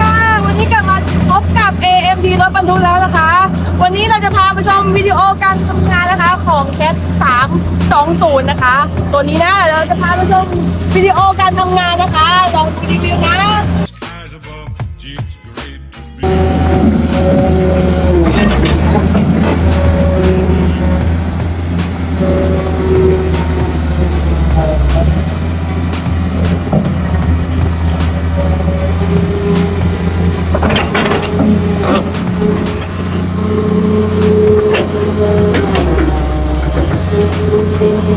ค่ะวันนี้กลับมาพบกับ AMD รถบรรทุกแล้วนะคะ วันนี้เราจะพาไปชมวิดีโอการทำงานนะคะของแคท320 นะคะ ตัวนี้นะเราจะพาไปชมวิดีโอการทำงานนะคะลองดูรีวิวนะ Thank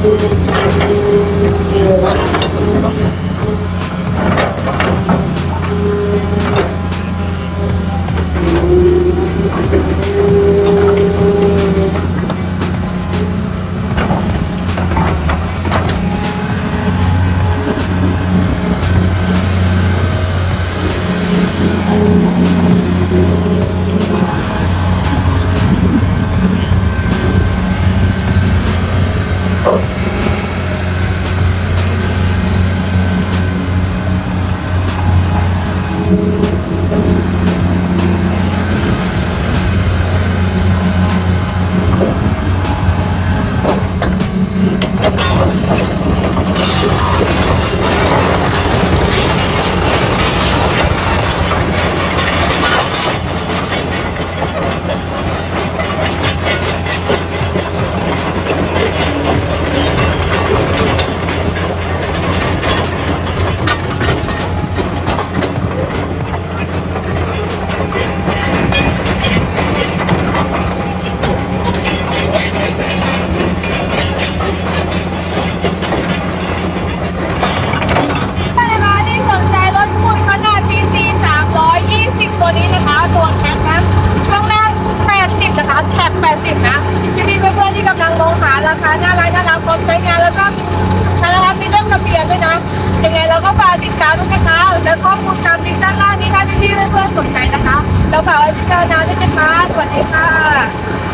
ก็นะครับมีเรื่องระเบียงด้วยนะยังไงเราก็ฝากติดตามด้วยนะคะและข้อมูลตามลิงก์ด้านล่างนี้ถ้าพี่ๆเพื่อนๆสนใจนะคะ เราฝากไว้พิจารณาด้วยนะคะสวัสดีค่ะ